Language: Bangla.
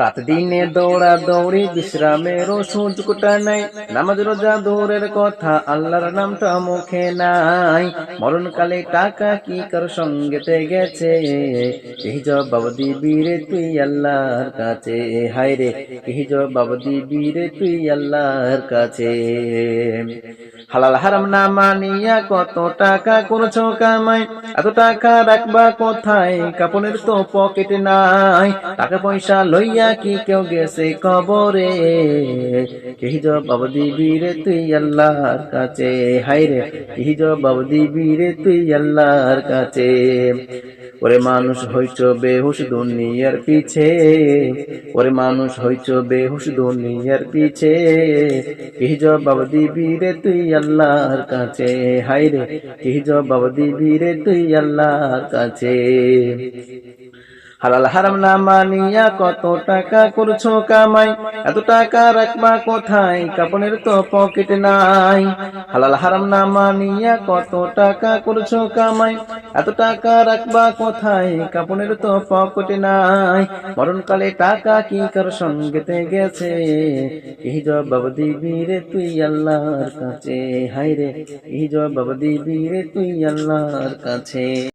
রাত দিনে দৌড়া দৌড়ি বিশ্রামেরও সুযোগটা নাই। নামাজ রোজা দৌড়ের কথা, আল্লাহর নামটা মুখে নাই। মরণকালে টাকা কি কার সঙ্গেতে গেছে? এই জবাব দিবি রে তুই আল্লাহর কাছে। হায় রে, এই জবাব দিবি রে তুই আল্লাহর কাছে। হালাল হারাম না মানিয়া কত টাকা করছ কামাই? এত টাকা রাখবা কোথায়? কাপড়ের তো পকেট নাই। টাকা পয়সা লইয়া কি কেউ গেছে কবরে? কি জবাব দিবি রে তুই আল্লাহর কাছে? হাই রে, কি জবাব দিবি রে তুই আল্লাহর কাছে? ওরে মানুষ হইছ বেহুশ দুনিয়ার পিছে। ওরে মানুষ হইছ বেহুশ দুনিয়ার পিছে। কি জবাব দিবি রে তুই আল্লাহর কাছে? হাই রে, কি জবাব দিবি রে তুই আল্লাহর কাছে? হালাল হারাম না মানিয়া কত টাকা করছ কামাই? এত টাকা রাখবা কোথায়? কাপড়ের তো পকেট নাই। হালাল হারাম না মানিয়া কত টাকা করছ কামাই? এত টাকা রাখবা কোথায়? কাপড়ের তো পকেট নাই। মরণকালে টাকা কি কার সঙ্গেতে গেছে? এই জবাব দিবি রে তুই আল্লাহর কাছে। হাই রে, এই জবাব দিবি রে তুই আল্লাহর কাছে।